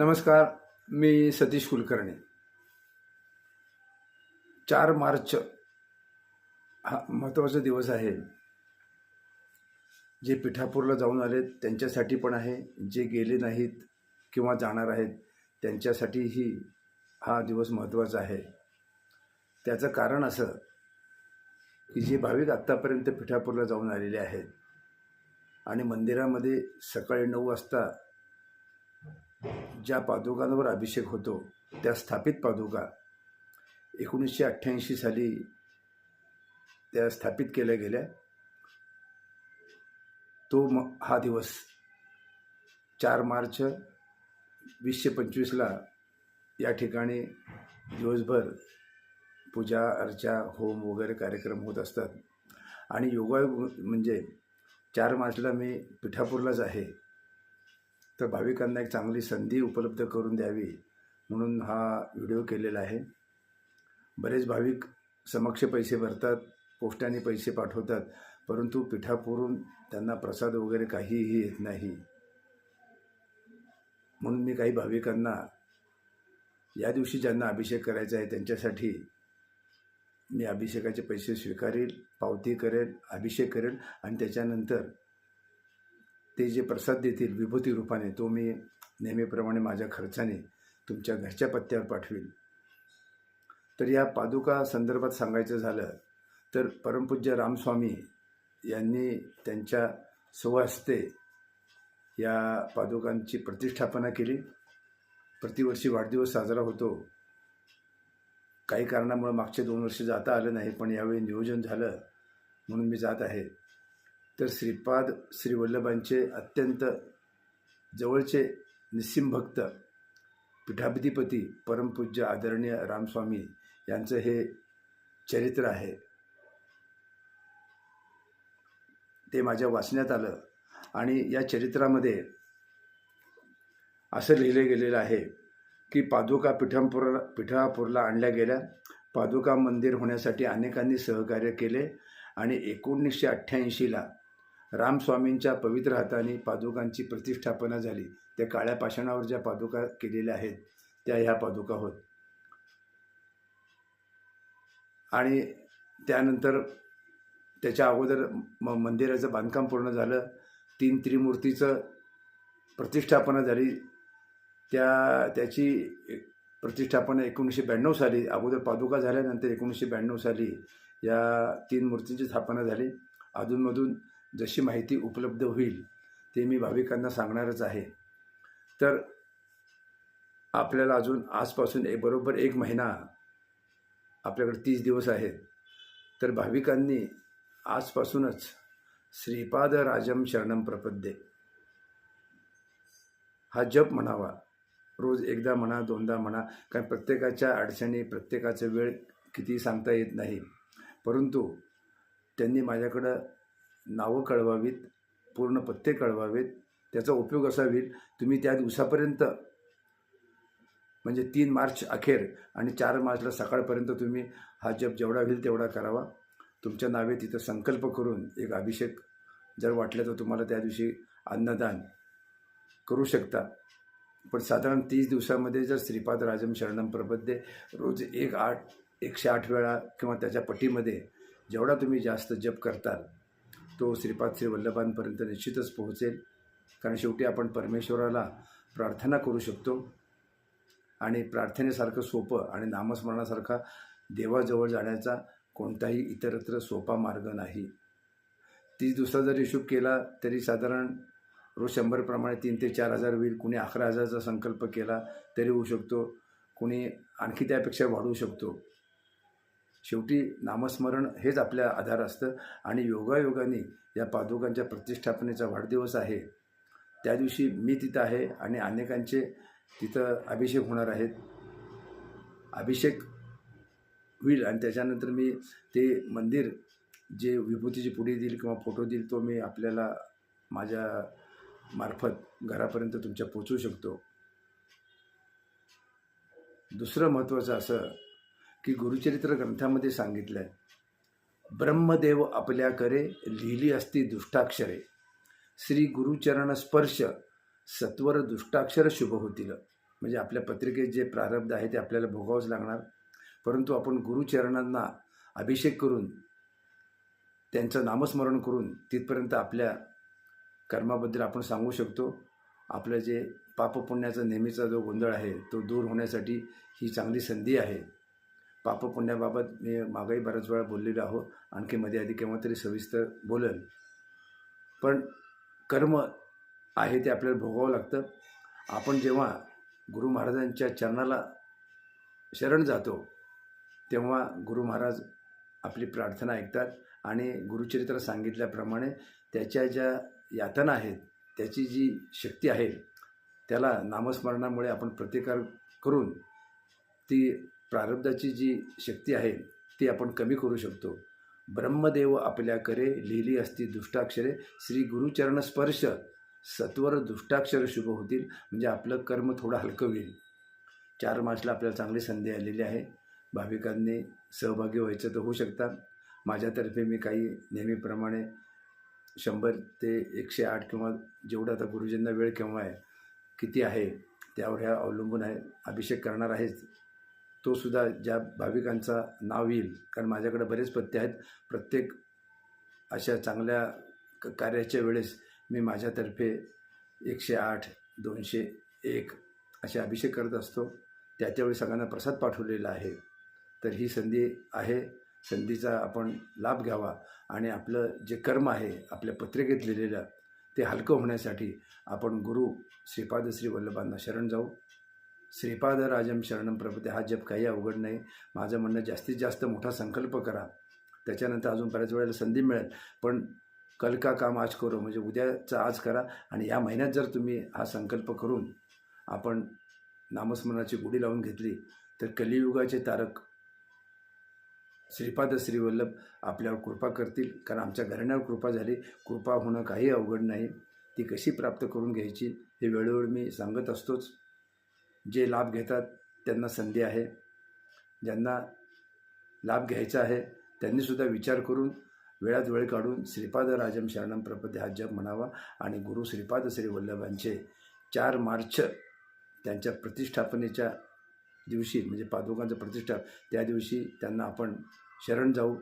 नमस्कार मी सतीश कुलकर्णी. चार मार्च हा महत्त्वाचा दिवस आहे. जे पिठापूरला जाऊन आले त्यांच्यासाठी पण आहे. जे गेले नाहीत किंवा जाणार आहेत त्यांच्यासाठीही हा दिवस महत्त्वाचा आहे. त्याचं कारण असं की जे भाविक आत्तापर्यंत पिठापूरला जाऊन आलेले आहेत आणि मंदिरामध्ये सकाळी नऊ वाजता ज्या पादुकांवर अभिषेक होतो त्या स्थापित पादुका एकोणीसशे अठ्ठ्याऐंशी साली त्या स्थापित केल्या गेल्या. तो म हा दिवस चार मार्च वीसशे पंचवीसला या ठिकाणी दिवसभर पूजा अर्चा होम वगैरे कार्यक्रम होत असतात. आणि योगायोग म्हणजे चार मार्चला मी पिठापूरलाच आहे. तर भाविकांना एक चांगली संधी उपलब्ध करून द्यावी म्हणून हा व्हिडिओ केलेला आहे. बरेच भाविक समक्ष पैसे भरतात पोस्टाने पैसे पाठवतात परंतु पिठापुरून त्यांना प्रसाद वगैरे काहीही येत नाही. म्हणून मी काही भाविकांना या दिवशी ज्यांना अभिषेक करायचा आहे त्यांच्यासाठी मी अभिषेकाचे पैसे स्वीकारेल पावती करेल अभिषेक करेल आणि त्याच्यानंतर ते जे प्रसाद देतील विभूती रूपाने तो मी नेहमीप्रमाणे माझ्या खर्चाने तुमच्या घरच्या पत्त्यावर पाठवेल तर या पादुका संदर्भात सांगायचं झालं तर परमपूज्य रामस्वामी यांनी त्यांच्या सुवास्ते या पादुकांची प्रतिष्ठापना केली. प्रतिवर्षी वाढदिवस साजरा होतो. काही कारणामुळे मागचे दोन वर्ष जाता आलं नाही पण यावेळी नियोजन झालं म्हणून मी जात आहे. तर श्रीपाद श्रीवल्लभांचे अत्यंत जवळचे निस्सिमभक्त पीठाधिपती परमपूज्य आदरणीय रामस्वामी यांचं हे चरित्र आहे. ते माझ्या वाचण्यात आलं आणि या चरित्रामध्ये असं लिहिलं गेलेलं आहे की पादुका पिठापूरला पिठापूरला आणल्या गेल्या. पादुका मंदिर होण्यासाठी अनेकांनी सहकार्य केले आणि एकोणीसशे अठ्ठ्याऐंशीला रामस्वामींच्या पवित्र हाताने पादुकांची प्रतिष्ठापना झाली. त्या काळ्या पाषाणावर ज्या पादुका केलेल्या आहेत त्या ह्या पादुका होत. आणि त्यानंतर त्याच्या अगोदर म मंदिराचं बांधकाम पूर्ण झालं. तीन त्रिमूर्तीचं प्रतिष्ठापना झाली. त्या त्याची प्रतिष्ठापना एकोणीसशे ब्याण्णव साली अगोदर पादुका झाल्यानंतर एकोणीसशे ब्याण्णव साली या तीन मूर्तींची स्थापना झाली. अधूनमधून जशी माहिती उपलब्ध होईल ते मी भाविकांना सांगणारच आहे. तर आपल्याला अजून आजपासून एक बरोबर एक महिना आपल्याकडे तीस दिवस आहेत. तर भाविकांनी आजपासूनच श्रीपाद राजम शरणम प्रपद्ये. हा जप म्हणावा. रोज एकदा म्हणा दोनदा म्हणा कारण प्रत्येकाच्या अडचणी प्रत्येकाचा वेळ किती सांगता येत नाही. परंतु त्यांनी माझ्याकडं नावं कळवावीत पूर्ण पत्ते कळवावेत त्याचा उपयोग असा होईल तुम्ही त्या दिवसापर्यंत म्हणजे तीन मार्च अखेर आणि चार मार्चला सकाळपर्यंत तुम्ही हा जप जेवढा होईल तेवढा करावा. तुमच्या नावे तिथं संकल्प करून एक अभिषेक जर वाटलं तर तुम्हाला त्या दिवशी अन्नदान करू शकता. पण साधारण तीस दिवसामध्ये जर श्रीपाद राजम शरणम प्रबद्धे रोज एक आठ एकशे आठ वेळा किंवा त्याच्या पटीमध्ये जेवढा तुम्ही जास्त जप करताल तो श्रीपाद श्री वल्लभांपर्यंत निश्चितच पोहोचेल. कारण शेवटी आपण परमेश्वराला प्रार्थना करू शकतो. आणि प्रार्थनेसारखं सोपं आणि नामस्मरणासारखा देवाजवळ जाण्याचा कोणताही इतरत्र सोपा मार्ग नाही. ती दुसरा जर हिशोब केला तरी साधारण रोज शंभरप्रमाणे तीन ते चार हजार होईल. कुणी अकरा हजारचा संकल्प केला तरी होऊ शकतो. कुणी आणखी त्यापेक्षा वाढवू शकतो. शेवटी नामस्मरण हेच आपल्या आधार असतं. आणि योगायोगाने या पादुकांच्या प्रतिष्ठापनेचा वाढदिवस आहे. त्या दिवशी मी तिथं आहे आणि अनेकांचे तिथं अभिषेक होणार आहेत. अभिषेक होईल आणि त्याच्यानंतर मी ते मंदिर जे विभूतीची पुढे देईल किंवा फोटो देईल तो मी आपल्याला माझ्या मार्फत घरापर्यंत तुमच्या पोचवू शकतो. दुसरं महत्त्वाचं असं की गुरुचरित्र ग्रंथामध्ये सांगितलं आहे ब्रह्मदेव आपल्याकडे लिहिली असती दुष्टाक्षरे. श्री गुरुचरण स्पर्श सत्वर दुष्टाक्षर शुभ होतील. म्हणजे आपल्या पत्रिकेत जे प्रारब्ध आहे ते आपल्याला भोगावंच लागणार. परंतु आपण गुरुचरणांना अभिषेक करून त्यांचं नामस्मरण करून तिथपर्यंत आपल्या कर्माबद्दल आपण सांगू शकतो. आपलं जे पापपुण्याचा नेहमीचा जो गोंधळ आहे तो दूर होण्यासाठी ही चांगली संधी आहे. पापपुण्याबाबत मी मागही बऱ्याच वेळा बोललेलो आहो. आणखी मध्ये आधी केव्हा तरी सविस्तर बोलेल पण कर्म आहे ते आपल्याला भोगावं लागतं. आपण जेव्हा गुरु महाराजांच्या चरणाला शरण जातो तेव्हा गुरु महाराज आपली प्रार्थना ऐकतात आणि गुरुचरित्र सांगितल्याप्रमाणे त्याच्या ज्या यातना आहेत त्याची जी शक्ती आहे त्याला नामस्मरणामुळे आपण प्रतिकार करून ती प्रारब्धाची जी शक्ती आहे ती आपण कमी करू शकतो. ब्रह्मदेव आपल्याकडे लिहिली असती दुष्टाक्षरे श्री गुरुचरण स्पर्श सत्वर दुष्टाक्षर शुभ होतील म्हणजे आपलं कर्म थोडं हलकं होईल. चार मार्चला आपल्याला चांगली संधी आलेली आहे. भाविकांनी सहभागी व्हायचं तर होऊ शकतात. माझ्यातर्फे मी काही नेहमीप्रमाणे शंभर ते एकशे आठ किंवा जेवढं आता गुरुजींना वेळ केव्हा आहे किती आहे त्यावर ह्या अवलंबून आहे. अभिषेक करणार आहेच. तो सुद्धा ज्या भाविकांचा नाव येईल कारण माझ्याकडे बरेच पत्ते आहेत. प्रत्येक अशा चांगल्या क कार्याच्या वेळेस मी माझ्यातर्फे एकशे आठ दोनशे एक असे अभिषेक करत असतो. त्या त्यावेळी सगळ्यांना प्रसाद पाठवलेला आहे. तर ही संधी आहे. संधीचा आपण लाभ घ्यावा आणि आपलं जे कर्म आहे आपल्या पत्रिकेत लिहिलेलं ते हलकं होण्यासाठी आपण गुरु श्रीपाद श्री वल्लभांना शरण जाऊ. श्रीपाद राजम शरणम प्रपते हा जप काही अवघड नाही. माझं म्हणणं जास्तीत जास्त मोठा संकल्प करा. त्याच्यानंतर अजून बऱ्याच वेळेला संधी मिळेल. पण कल का काम आज करू? म्हणजे उद्याचं आज करा आणि या महिन्यात जर तुम्ही हा संकल्प करून आपण नामस्मरणाची गुढी लावून घेतली तर कलियुगाचे तारक श्रीपाद श्रीवल्लभ आपल्यावर कृपा करतील. कारण आमच्या घराण्यावर कृपा झाली. कृपा होणं काही अवघड नाही. ती कशी प्राप्त करून घ्यायची हे वेळोवेळी मी सांगत असतोच. जे लाभ घेतात त्यांना संधी आहे. ज्यांना लाभ घ्यायचा आहे त्यांनीसुद्धा विचार करून वेळात वेळ काढून श्रीपाद राजम शरणम प्रपदे हा जप म्हणावा आणि गुरु श्रीपाद श्री वल्लभांचे चार मार्च त्यांच्या प्रतिष्ठापनेच्या दिवशी म्हणजे पादुकांचं प्रतिष्ठा त्या दिवशी त्यांना आपण शरण जाऊ.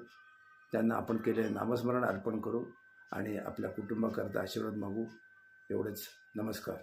त्यांना आपण केले नामस्मरण अर्पण करू आणि आपल्या कुटुंबाकरता आशीर्वाद मागू. एवढंच. नमस्कार.